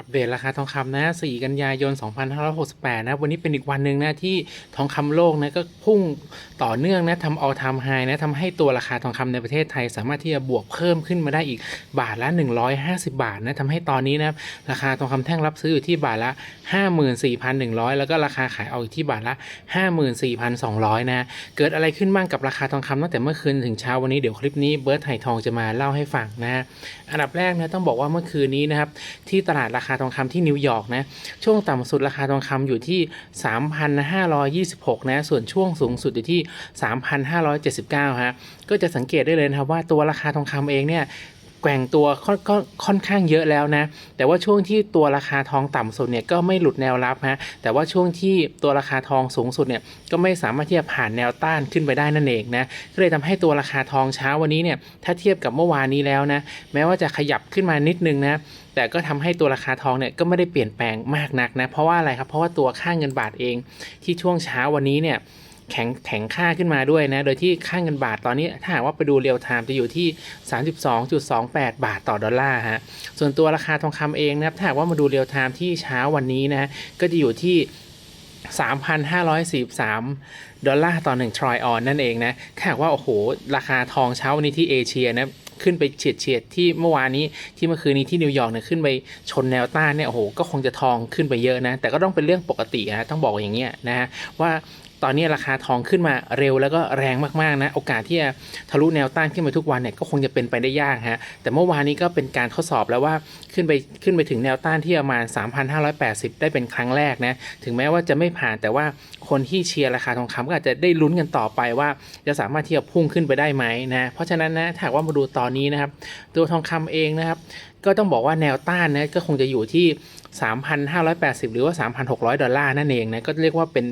อัปเดตราคาทองคำนะ 4 กันยายน 2568 นะ วันนี้เป็นอีกวันหนึ่งนะที่ทองคำโลกนะก็พุ่งต่อเนื่องนะทำ all time high นะทำให้ตัวราคาทองคำในประเทศไทย สามารถที่จะบวกเพิ่มขึ้นมาได้อีกบาทละ 150 บาทนะทำให้ตอนนี้นะราคาทองคำแท่งรับซื้ออยู่ที่บาทละ 54,100 แล้วก็ราคาขายออกอยู่ที่บาทละ 54,200 นะ เกิดอะไรขึ้นบ้างกับราคาทองคำตั้งแต่เมื่อคืนถึงเช้าวันนี้เดี๋ยวคลิปนี้เบิร์ตไถ่ทองจะมาเล่าให้ฟังนะอันดับแรกนะต้องบอกว่าเมื่อคืนนี้นะครับที่ตลาดราคาทองคำที่นิวยอร์กนะช่วงต่ำสุดราคาทองคำอยู่ที่ 3,526 นะ ส่วนช่วงสูงสุดอยู่ที่ 3,579 ฮะ ก็จะสังเกตได้เลยนะครับว่าตัวราคาทองคำเองเนี่ย แกว่งตัวค่อนค่อนข้างเยอะแล้วนะ แต่ว่าช่วงที่ตัวราคาทองต่ำสุดเนี่ยก็ไม่หลุดแนวรับฮะแต่ว่าช่วงที่ตัวราคาทองสูงสุดเนี่ยก็ไม่สามารถที่จะผ่านแนวต้านขึ้นไปได้นั่นเองนะก็เลยทำให้ตัวราคาทองเช้าวันนี้เนี่ยถ้าเทียบกับเมื่อวานนี้แล้วนะแม้ว่าจะขยับขึ้นมานิดนึงนะแต่ก็ทำให้ตัวราคาทองเนี่ยก็ไม่ได้เปลี่ยนแปลงมากนักนะเพราะว่าอะไรครับเพราะว่าตัวค่าเงินบาทเองที่ช่วงเช้าวันนี้เนี่ย แข็งแข็งค่าขึ้นมาด้วยนะ โดยที่ค่าเงินบาทตอนนี้ถ้าหากว่าไปดูเรียลไทม์จะอยู่ที่ 32.28 บาทต่อดอลลาร์ฮะ ส่วนตัวราคาทองคำเองนะครับ ถ้าหากว่ามาดูเรียลไทม์ที่เช้าวันนี้นะก็จะอยู่ที่3,543 ดอลลาร์ต่อ1ทรอยออนนั่นเองนะถ้าหากว่าโอ้โห ราคาทองเช้าวันนี้ที่เอเชียนะขึ้นไปเฉียดเฉียดที่เมื่อวานนี้ที่เมื่อคืนนี้ที่นิวยอร์กเนี่ยขึ้นไปชนแนวต้านเนี่ยโอ้โหก็คงจะทองขึ้นไปเยอะนะ แต่ก็ต้องเป็นเรื่องปกตินะต้องบอกอย่างเงี้ยนะฮะว่า ตอนนี้ราคาทองขึ้นมาเร็วแล้วก็แรงมากๆนะโอกาสที่จะทะลุแนวต้านขึ้นไปทุกวันเนี่ยก็คงจะเป็นไปได้ยากฮะแต่เมื่อวานนี้ก็เป็นการทดสอบแล้วว่าขึ้นไปขึ้นไปถึงแนวต้านที่ประมาณ 3,580 ได้เป็นครั้งแรกนะถึงแม้ว่าจะไม่ผ่านแต่ว่าคนที่เชียร์ราคาทองคำก็อาจจะได้ลุ้นกันต่อไปว่า จะสามารถที่จะพุ่งขึ้นไปได้ไหมนะเพราะฉะนั้นนะถ้าว่ามาดูตอนนี้นะครับตัวทองคำเองนะครับ ก็ต้องบอกว่าแนวต้านนะก็คงจะอยู่ที่ 3,580 หรือว่า 3,600 ดอลลาร์นั่นเองนะก็เรียกว่าเป็น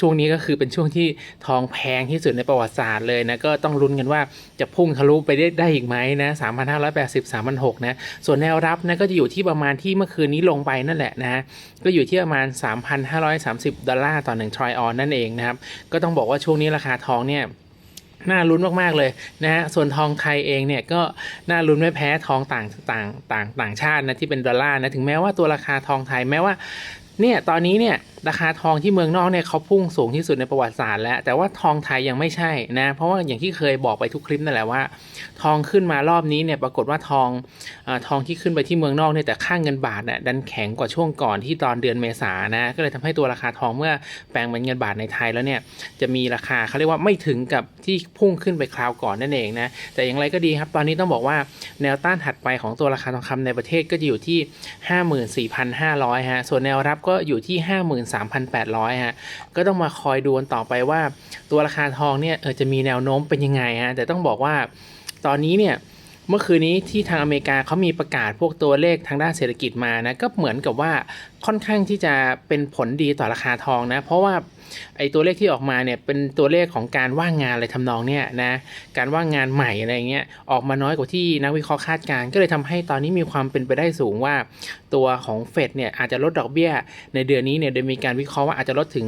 ช่วงนี้ก็คือเป็นช่วงที่ทองแพงที่สุดในประวัติศาสตร์เลยนะก็ต้องลุ้นกันว่าจะพุ่งทะลุไปได้ได้อีกไหมนะ3,580 3,600นะส่วนแนวรับนะก็จะอยู่ที่ประมาณที่เมื่อคืนนี้ลงไปนั่นแหละนะก็อยู่ที่ประมาณ 3,530 ดอลลาร์ต่อ1ทรอยออนนั่นเองนะครับก็ต้องบอกว่าช่วงนี้ราคาทองเนี่ย น่าลุ้นมาก ๆ เลยนะฮะ ส่วนทองไทยเองเนี่ยก็น่าลุ้นไม่แพ้ทองต่างต่างต่างต่างชาตินะที่เป็นดอลลาร์นะ ถึงแม้ว่าตัวราคาทองไทยแม้ว่าเนี่ยตอนนี้เนี่ยราคาทองที่เมืองนอกเนี่ยเขาพุ่งสูงที่สุดในประวัติศาสตร์แล้ว แต่ว่าทองไทยยังไม่ใช่นะ เพราะว่าอย่างที่เคยบอกไปทุกคลิปนั่นแหละว่า ทองขึ้นมารอบนี้เนี่ยปรากฏว่าทองอาทองที่ขึ้นไปที่เมืองนอกเนี่ยแต่ค่าเงินบาทน่ะดันแข็งกว่าช่วงก่อนที่ตอนเดือนเมษานะก็เลยทำให้ตัวราคาทองเมื่อแปลงเป็นเงินบาทในไทยแล้วเนี่ยจะมีราคาเขาเรียกว่าไม่ถึงกับที่พุ่งขึ้นไปคราวก่อนนั่นเองนะแต่อย่างไรก็ดีครับ ตอนนี้ต้องบอกว่าแนวต้านถัดไปของตัวราคาทองคำในประเทศก็จะอยู่ที่ 54,500ฮะส่วนแนวรับก็อยู่ที่3,800 ฮะ ก็ต้องมาคอยดูกันต่อไปว่า ตัวราคาทองเนี่ยเออจะมีแนวโน้มเป็นยังไงฮะ แต่ต้องบอกว่าตอนนี้เนี่ย เมื่อคืนนี้ที่ทางอเมริกาเขามีประกาศพวกตัวเลขทางด้านเศรษฐกิจมานะก็เหมือนกับว่าค่อนข้างที่จะเป็นผลดีต่อราคาทองนะ เพราะว่าไอตัวเลขที่ออกมาเนี่ยเป็นตัวเลขของการว่างงานอะไรทำนองเนี่ยนะการว่างงานใหม่อะไรเงี้ยออกมาน้อยกว่าที่นักวิเคราะห์คาดการณ์ก็เลยทำให้ตอนนี้มีความเป็นไปได้สูงว่า ตัวของเฟดเนี่ยอาจจะลดดอกเบี้ย ในเดือนนี้เนี่ยโดยมีการวิเคราะห์ว่าอาจจะลดถึง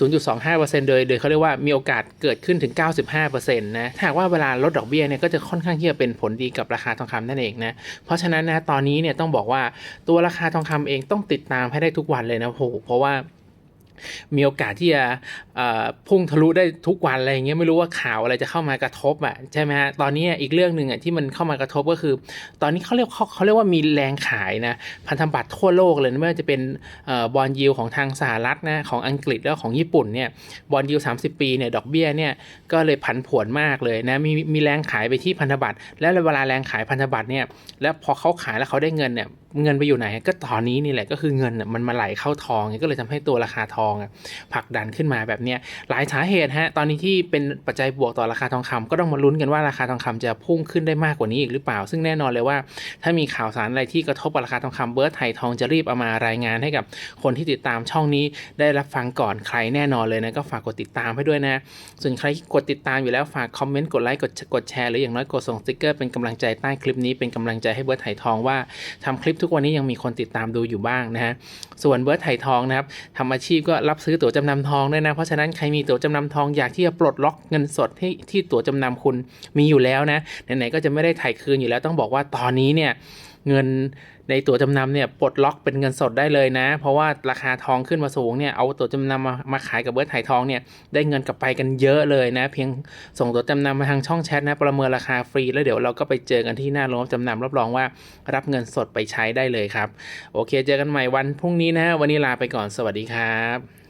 0.25%โดยโดยเขาเรียกว่ามีโอกาสเกิดขึ้นถึง 95%นะถ้าหากว่าเวลาลดดอกเบี้ยเนี่ยก็จะค่อนข้างที่จะเป็นผลดีกับราคาทองคำนั่นเองนะเพราะฉะนั้นนะตอนนี้เนี่ยต้องบอกว่าตัวราคาทองคำเองต้องติดตามให้ได้ทุกวันเลยนะโหเพราะว่า มีโอกาสที่จะพุ่งทะลุได้ทุกวันอะไรอย่างเงี้ยไม่รู้ว่าข่าวอะไรจะเข้ามากระทบอะใช่ไหมฮะตอนนี้อีกเรื่องหนึ่งอะที่มันเข้ามากระทบก็คือ ตอนนี้เขาเรียกเขาเขาเรียกว่ามีแรงขายนะพันธบัตรทั่วโลกเลยไม่ว่าจะเป็นบอลยิวของทางสหรัฐนะของอังกฤษแล้วของญี่ปุ่นเนี่ยบอลยิว30 ปีเนี่ยดอกเบี้ยเนี่ยก็เลยผันผวนมากเลยนะมีมีแรงขายไปที่พันธบัตรแล้วเวลาแรงขายพันธบัตรเนี่ยแล้วพอเขาขายแล้วเขาได้เงินเนี่ย เงินไปอยู่ไหน ก็ตอนนี้นี่แหละก็คือเงินมันมาไหลเข้าทองก็เลยทำให้ตัวราคาทองผลักดันขึ้นมาแบบเนี้ยหลายสาเหตุฮะตอนนี้ที่เป็นปัจจัยบวกต่อราคาทองคำก็ต้องมาลุ้นกันว่าราคาทองคำจะพุ่งขึ้นได้มากกว่านี้อีกหรือเปล่า ซึ่งแน่นอนเลยว่า ถ้ามีข่าวสารอะไรที่กระทบกับราคาทองคำเบิร์ดไทยทองจะรีบเอามารายงานให้กับคนที่ติดตามช่องนี้ได้รับฟังก่อนใครแน่นอนเลยนะก็ฝากกดติดตามให้ด้วยนะส่วนใครที่กดติดตามอยู่แล้วฝากคอมเมนต์กดไลค์กดกดแชร์หรืออย่างน้อยกดส่งสติ๊กเกอร์เป็นกำลังใจใต้คลิปนี้เป็นกำลังใจให้เบิร์ดไทยทองว่าทำคลิปทุกวันนี้ยังมีคนติดตามดูอยู่บ้างนะฮะส่วนเบิร์ดไทยทองนะครับทำอาชีพก็รับซื้อตั๋วจำนำทองด้วยนะ เพราะฉะนั้นใครมีตั๋วจำนำทองอยากที่จะปลดล็อกเงินสดที่ที่ตั๋วจำนำคุณมีอยู่แล้วนะไหนๆก็จะไม่ได้ถ่ายคืนอยู่แล้วต้องบอกว่าตอนนี้เนี่ย เงินในตั๋วจำนำเนี่ยปลดล็อกเป็นเงินสดได้เลยนะ เพราะว่าราคาทองขึ้นมาสูงเนี่ยเอาตั๋วจำนำมามาขายกับเบิร์ดถ่ายทองเนี่ยได้เงินกลับไปกันเยอะเลยนะ เพียงส่งตั๋วจำนำมาทางช่องแชทนะประเมินราคาฟรี แล้วเดี๋ยวเราก็ไปเจอกันที่หน้าโรงจำนำรับรองว่ารับเงินสดไปใช้ได้เลยครับ โอเค เจอกันใหม่วันพรุ่งนี้นะฮะวันนี้ลาไปก่อนสวัสดีครับ